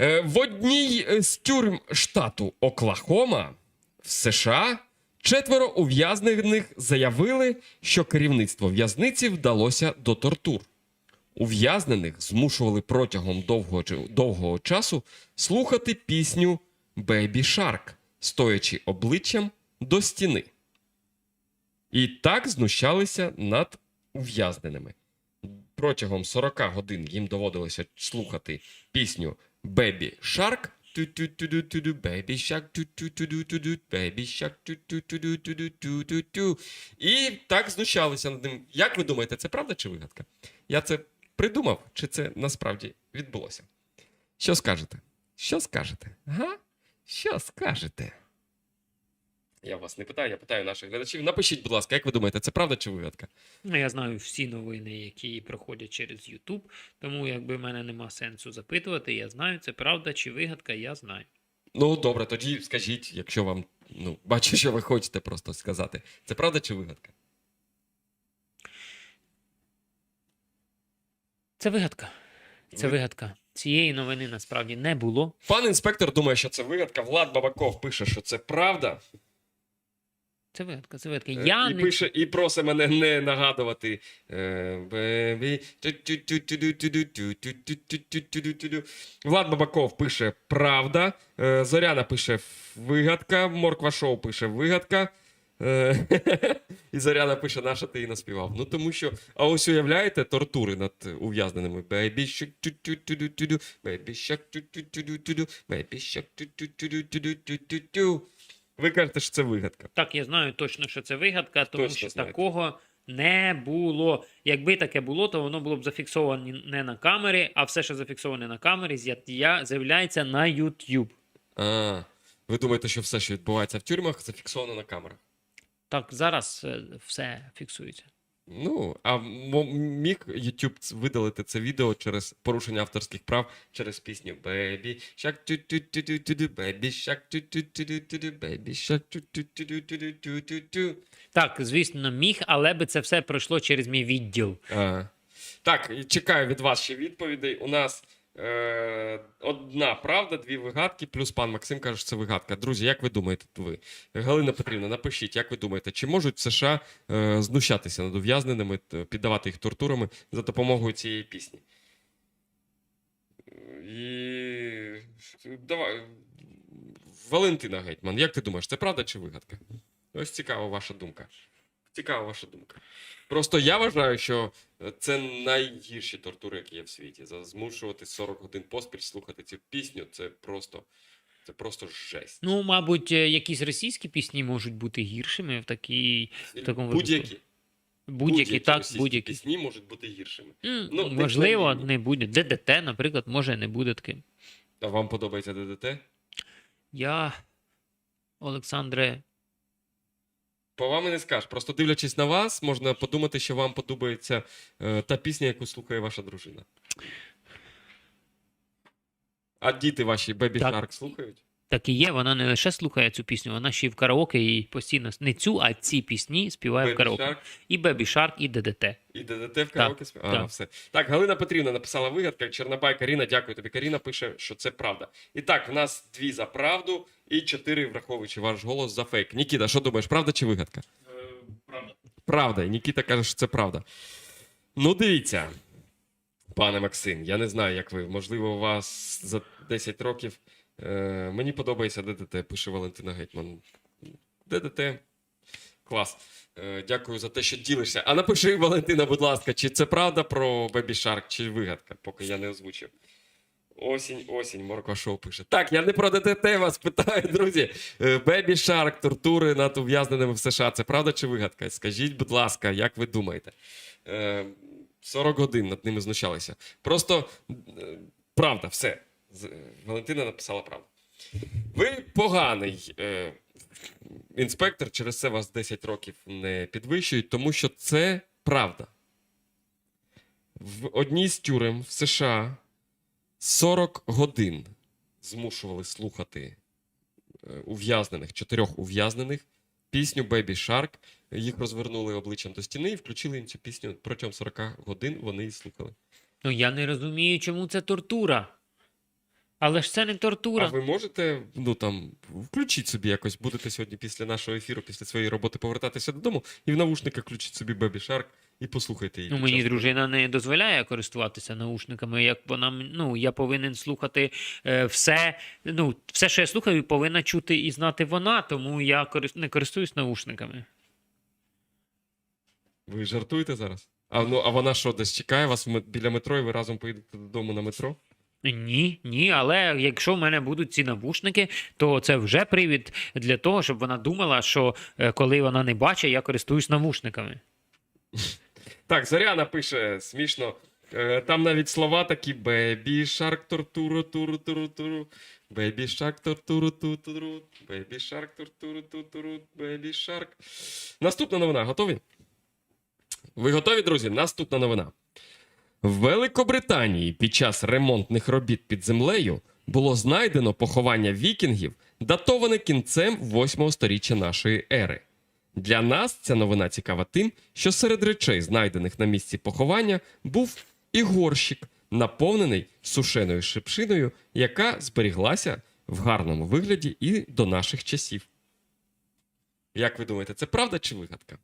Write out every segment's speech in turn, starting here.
Е, В одній з тюрм штату Оклахома в США четверо ув'язнених заявили, що керівництво в'язниці вдалося до тортур. Ув'язнених змушували протягом довгого, довгого часу слухати пісню Baby Shark, стоячи обличчям до стіни. І так знущалися над ув'язненими. Протягом 40 годин їм доводилося слухати пісню Baby Shark, ту-ту-ту-ду-ту-ду, Baby Shark, ту-ту-ту-ду-ту-ду-ту-ту. І так знущалися над ним. Як ви думаєте, це правда чи вигадка? Я це придумав, чи це насправді відбулося? Що скажете? Що скажете? Га? Що скажете? Я вас не питаю, я питаю наших глядачів. Напишіть, будь ласка, як ви думаєте, це правда чи вигадка? Ну, я знаю всі новини, які проходять через YouTube, тому якби в мене нема сенсу запитувати, я знаю, це правда чи вигадка, я знаю. Ну, добре, тоді скажіть, якщо вам. Ну, бачу, що ви хочете просто сказати. Це правда чи вигадка? Це вигадка. Це Ви- вигадка. Цієї новини насправді не було. Пан інспектор думає, що це вигадка. Влад Бабаков пише, що це правда. Це вигадка, це вигадка. Е, Я і не пише, і просить мене не нагадувати. е, бебі. Влад Бабаков пише правда. Е, Зоряна пише вигадка. Морква Шоу пише вигадка. Е, І Зоряна пише, наша ти і наспівав. Ну тому що, а ось уявляєте тортури над ув'язненими. Baby shark, тю-тю-тю-тю-тю-тю, baby shark, тю-тю-тю-тю-тю, shark, тю-тю-тю-тю-тю-тю-тю. Ви кажете, що це вигадка. так, я знаю точно, що це вигадка, тому Точно що знаєте. такого не було. Якби таке було, то воно було б зафіксоване не на камері, а все, що зафіксоване на камері, з'я- з'являється на YouTube. А, ви думаєте, що все, що відбувається в тюрмах, зафіксовано на камерах? Так, зараз е, все фіксується. Ну, а міг YouTube видалити це відео через порушення авторських прав через пісню Бебі Шак ту-ту-ту-ту-ту-ту, Бебі Шак ту-ту-ту-ту-ту-ту, Бебі Шак ту-ту-ту-ту-ту-ту-ту. Так, звісно, міг, але би це все пройшло через мій відділ. А. Так, чекаю від вас ще відповідей. У нас одна правда, дві вигадки, плюс пан Максим каже, що це вигадка. Друзі, як ви думаєте, ви? Галина Петрівна, напишіть, як ви думаєте, чи можуть США е, знущатися над ув'язненими, піддавати їх тортурами за допомогою цієї пісні? І... Давай. Валентина Гетьман, як ти думаєш, це правда чи вигадка? Ось цікава ваша думка. Цікава ваша думка. Просто я вважаю, що е, це найгірші тортури, які є в світі. За- Змушувати 40 годин поспіль слухати цю пісню, це просто, це просто жесть. Ну, мабуть, е, якісь російські пісні можуть бути гіршими в такій. в такому будь-які, будь-які, так, будь-які. пісні можуть бути гіршими. М, Ну, можливо, декламійні. не буде. ДДТ, наприклад, може не буде таким. А вам подобається ДДТ? Я, Олександре, По вам і не скажеш. Просто дивлячись на вас, можна подумати, що вам подобається е, та пісня, яку слухає ваша дружина. А діти ваші Baby Так. Shark слухають? Так і є. Вона не лише слухає цю пісню, вона ще й в караоке і постійно не цю, а ці пісні співає в караоке. Shark І Baby Shark, і ДДТ. І ДДТ в караоке спів... А, так. все. Так, Галина Петрівна написала вигадка. Чорнобай Каріна, дякую тобі. Каріна пише, що це правда. І так, в нас дві за правду і чотири, враховуючи ваш голос, за фейк. Нікіта, що думаєш, правда чи вигадка? Правда. Правда. І Нікіта каже, що це правда. Ну, дивіться, пане Максим, я не знаю, як ви. Можливо, у вас за 10 років. Е, мені подобається ДДТ, пише Валентина Гетьман. ДДТ. Клас. Е, дякую за те, що ділишся. А напиши, Валентина, будь ласка, чи це правда про Baby Shark, чи вигадка, поки я не озвучив. Осінь, осінь, Морква Шоу пише. Так, я не про ДТТ вас питаю, друзі. Е, Baby Shark, тортури над ув'язненими в США. Це правда чи вигадка? Скажіть, будь ласка, як ви думаєте? Е, 40 годин над ними знущалися. Просто е, правда, все. Е, Валентина написала правду. Ви поганий е, інспектор, через це вас 10 років не підвищують, тому що це правда. В одній з тюрем в США 40 годин змушували слухати е, ув'язнених, чотирьох ув'язнених пісню Baby Shark. Їх розвернули обличчям до стіни і включили їм цю пісню протягом 40 годин вони її слухали. Ну я не розумію, чому це тортура. Але ж це не тортура. А ви можете, ну там, включіть собі якось, будете сьогодні після нашого ефіру, після своєї роботи повертатися додому, і в навушниках включіть собі Baby Shark і послухайте її. Ну, мені час дружина не дозволяє користуватися наушниками. Як вона ну, я повинен слухати е, все. Ну, все, що я слухаю, повинна чути і знати вона, тому я корис- не користуюсь наушниками. Ви жартуєте зараз? А, ну, а вона що, десь чекає вас біля метро, і ви разом поїдете додому на метро? Ні, ні, але якщо в мене будуть ці навушники, то це вже привід для того, щоб вона думала, що е, коли вона не бачить, я користуюсь навушниками. Так, Зоряна пише смішно. Е, Там навіть слова такі: Baby Shark тортуру туру туру туру. Baby Shark тортуру ту туру. Baby Shark тортуру ту туру. Baby Shark. Наступна новина. Готові? Ви готові, друзі? Наступна новина. В Великобританії під час ремонтних робіт під землею було знайдено поховання вікінгів, датоване кінцем 8 сторіччя нашої ери. Для нас ця новина цікава тим, що серед речей, знайдених на місці поховання, був і горщик, наповнений сушеною шипшиною, яка зберіглася в гарному вигляді і до наших часів. Як ви думаєте, це правда чи вигадка?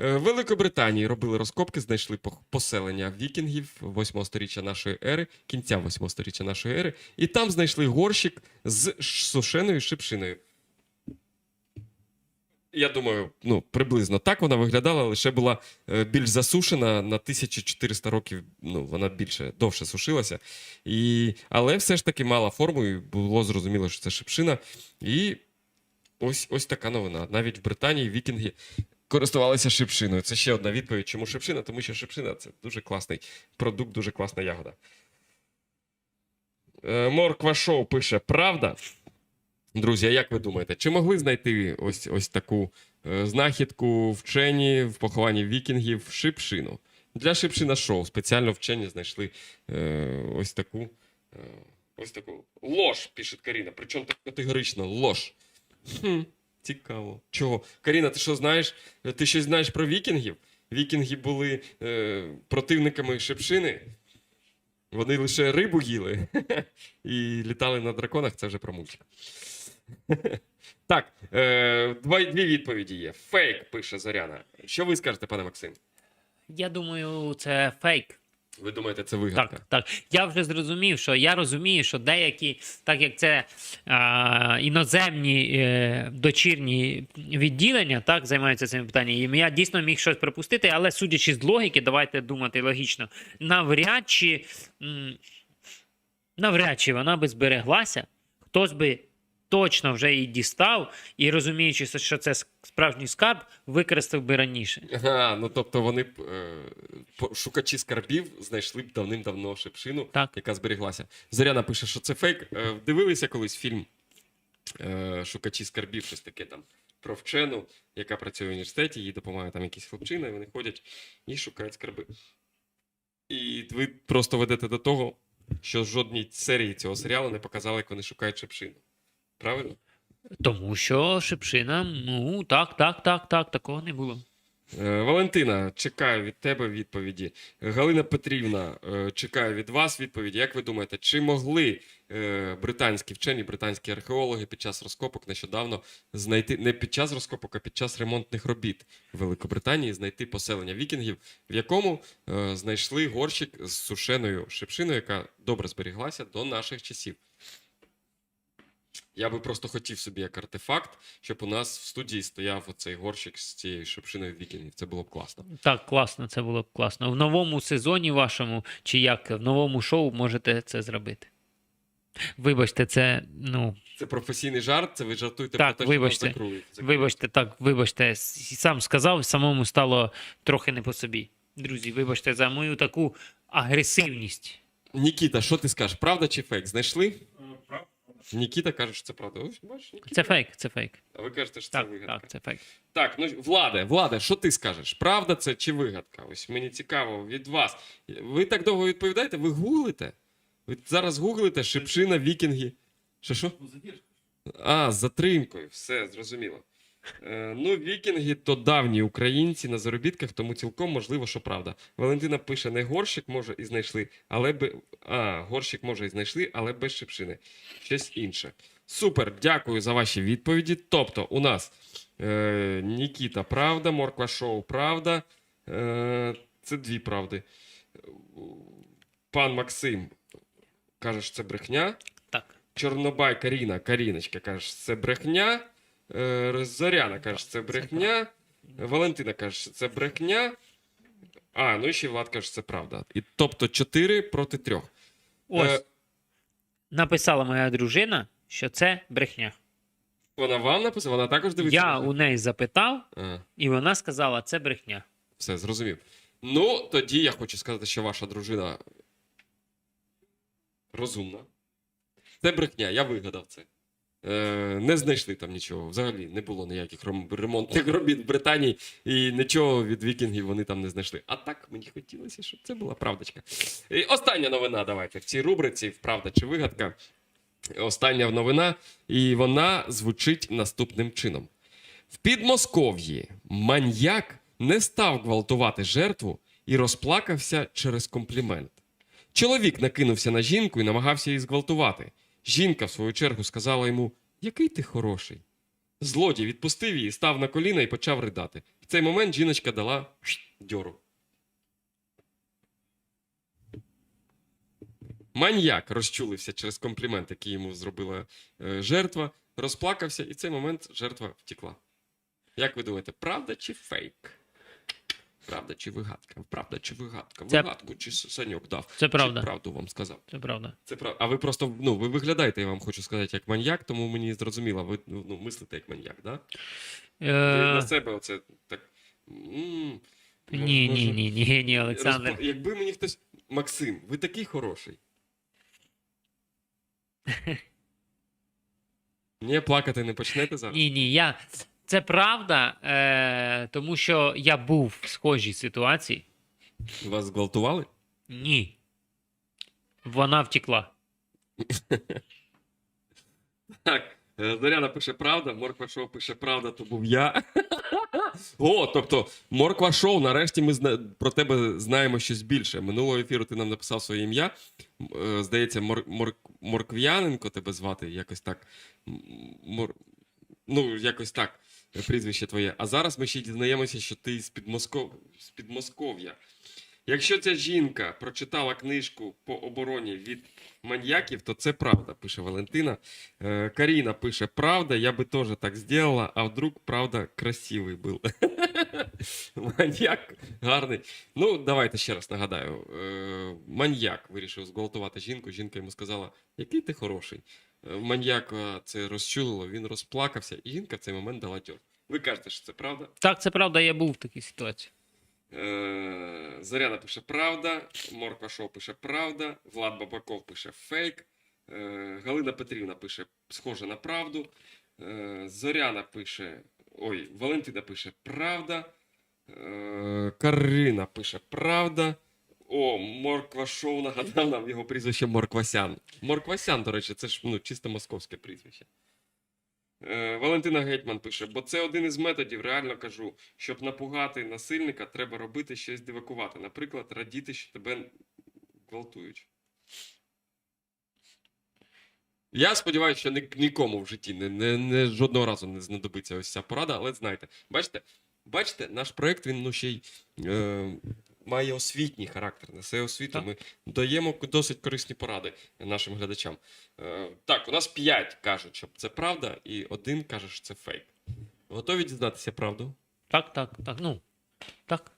Е, Великобританії робили розкопки, знайшли поселення вікінгів 8 сторіччя нашої ери, кінця 8 сторіччя нашої ери, і там знайшли горщик з сушеною шипшиною. Я думаю, ну, приблизно так вона виглядала, лише була е, більш засушена на 1400 років. Ну, вона більше довше сушилася. І... Але все ж таки мала форму, і було зрозуміло, що це шипшина. І ось, ось така новина. Навіть в Британії вікінги користувалися шипшиною. Це ще одна відповідь. Чому шипшина? Тому що шипшина це дуже класний продукт, дуже класна ягода. Е, Морква Шоу пише: Правда? Друзі, а як ви думаєте, чи могли знайти ось, ось таку е, знахідку вчені в похованні вікінгів шипшину? Для шипшина шоу спеціально вчені знайшли е, ось таку. Е, ось таку лож, пише Каріна. Причому так категорично лож. Хм, цікаво. Чого? Каріна, ти що знаєш? Ти щось знаєш про вікінгів? Вікінги були е, противниками шипшини. Вони лише рибу їли і літали на драконах, це вже про мультик. Так, е, дві відповіді є. Фейк, пише Зоряна. Що ви скажете, пане Максим? Я думаю, це фейк. Ви думаєте, це вигадка? Так, так. Я вже зрозумів, що я розумію, що деякі, так як це а, іноземні е, дочірні відділення, так займаються цими питаннями. Я дійсно міг щось пропустити, але судячи з логіки, давайте думати логічно. Навряд чи, навряд чи вона би збереглася, хтось би. Точно вже її дістав, і розуміючи, що це справжній скарб, використав би раніше. Ага, ну тобто вони б е, шукачі скарбів знайшли б давним-давно шипшину, Так. яка зберіглася. Зоряна пише, що це фейк. Е, дивилися колись фільм е, Шукачі скарбів, щось таке там про вчену, яка працює в університеті, їй допомагає там якісь хлопчина, і вони ходять і шукають скарби. І ви просто ведете до того, що жодній серії цього серіалу не показали, як вони шукають шипшину. Правильно? Тому що Шипшина, ну так, так, так, так, такого не було. Е, Валентина, чекаю від тебе відповіді. Галина Петрівна, е, чекаю від вас відповіді. Як ви думаєте, чи могли е, британські вчені, британські археологи під час розкопок нещодавно знайти не під час розкопок, а під час ремонтних робіт в Великобританії знайти поселення вікінгів, в якому знайшли горщик з сушеною шипшиною, яка добре зберіглася до наших часів? Я би просто хотів собі як артефакт, щоб у нас в студії стояв оцей горщик з цією шипшиною вікінгів. Це було б класно. Так, класно, це було б класно. В новому сезоні вашому, чи як, в новому шоу можете це зробити. Вибачте, це, ну, Це професійний жарт, це ви жартуєте Так, про те, що вибачте. нас закрують. вибачте, так, вибачте, сам сказав, самому стало трохи не по собі. Друзі, вибачте за мою таку агресивність. Нікіта, що ти скажеш? Правда чи фейк? Знайшли? Нікіта каже, що це правда. Ось бачиш, Нікіта. Це фейк, це фейк. А ви кажете, що Так, це вигадка. так, це фейк. Так, ну Владе, Владе, що ти скажеш? Правда це чи вигадка? Ось мені цікаво від вас. Ви так довго відповідаєте? Ви гуглите? Ви зараз гуглите шипшина, вікінги. Що що? Ну. А, з затримкою, все, зрозуміло. Е, ну, вікінги то давні українці на заробітках, тому цілком можливо, що правда. Валентина пише: не горщик може і знайшли, але би. А, горщик може і знайшли, але без шипшини. Щось інше. Супер, дякую за ваші відповіді. Тобто, у нас е, Нікіта, правда, Морква Шоу, правда. Е, це дві правди. Пан Максим каже, що це брехня. Так. Чорнобай Каріна, Каріночка каже, що це брехня. Е, Зоряна каже, що це брехня. Валентина каже, що це брехня. А, ну і ще Влад каже, що це правда. І, тобто 4 проти 3. Ось Е, написала моя дружина, що це брехня. вона вам написала, вона також дивиться. Я у неї запитав, А, і вона сказала, це брехня. все, зрозумів. Ну, тоді я хочу сказати, що ваша дружина розумна. Це брехня, я вигадав це. Е, не знайшли там нічого. Взагалі не було ніяких ремонтних робіт в Британії, і нічого від вікінгів вони там не знайшли. А так мені хотілося, щоб це була правдочка. І остання новина, давайте в цій рубриці Правда чи вигадка. Остання новина, і вона звучить наступним чином: в Підмосков'ї маньяк не став гвалтувати жертву і розплакався через комплімент. Чоловік накинувся на жінку і намагався її зґвалтувати. Жінка, в свою чергу, сказала йому: Який ти хороший. Злодій відпустив її, став на коліна і почав ридати. В цей момент жіночка дала дьору. Маньяк розчулився через комплімент, який йому зробила е, жертва, розплакався, і в цей момент жертва втекла. Як ви думаєте, правда чи фейк? Правда чи вигадка? Правда чи вигадка? Це- Вигадку чи саньок дав? Це правда. Чи правду вам сказав? Це правда. Це правда. А ви просто ну, ви виглядаєте, я вам хочу сказати, як маньяк, тому мені зрозуміло, ви ну, мислите як маньяк, да? Ви на Е, себе оце так. ні, ні, ні, ні, ні, Олександр. Розпо- Якби мені хтось. Максим, ви такий хороший. Ні, плакати не почнете зараз? Ні, ні, я. Це правда, е, тому що я був в схожій ситуації. Вас зґвалтували? Ні. Вона втекла. Так. е, Зоряна пише правда, Морква Шоу пише правда, то був я. О, тобто, Морква Шоу, нарешті ми зна... про тебе знаємо щось більше. Минулого ефіру ти нам написав своє ім'я. Е, Здається, Мор... Мор... Моркв'яненко тебе звати, якось так. Мор... Ну, якось так, прізвище твоє. А зараз ми ще дізнаємося, що ти з Підмосков... з Підмосков'я. Якщо ця жінка прочитала книжку по обороні від маньяків, то це правда, пише Валентина. Е, Каріна пише: Правда, я би теж так зробила, а вдруг правда красивий був. Маньяк гарний. Ну, давайте ще раз нагадаю. Е, Маньяк вирішив зґвалтувати жінку. Жінка йому сказала, який ти хороший. Маньяка це розчулило, він розплакався, і жінка в цей момент дала тьор. Ви кажете, що це правда? Так, це правда, я був в такій ситуації. Е, Заряна пише правда, Морква Шоу пише правда, Влад Бабаков пише фейк, е, Галина Петрівна пише схоже на правду, е, Зоряна пише. Ой, Валентина пише правда. е, Карина пише правда. О, Морква Шоу нагадав нам його прізвище Морквасян. Морквасян, до речі, це ж ну, чисто московське прізвище. Е, Валентина Гетьман пише: бо це один із методів, реально кажу. Щоб напугати насильника, треба робити щось дивакувати. Наприклад, радіти, що тебе гвалтують. Я сподіваюся, що ні- нікому в житті не, не, не жодного разу не знадобиться ось ця порада, але знайте, бачите, бачите, наш проект він ну, ще й е, має освітній характер, несе освіту. Ми даємо досить корисні поради нашим глядачам. Е, так, у нас п'ять кажуть, що це правда, і один каже, що це фейк. Готові дізнатися правду? Так, так, так. Ну, так.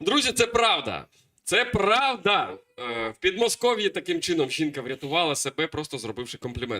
Друзі, це правда. Це правда. Е, В Підмосков'ї таким чином жінка врятувала себе, просто зробивши комплімент.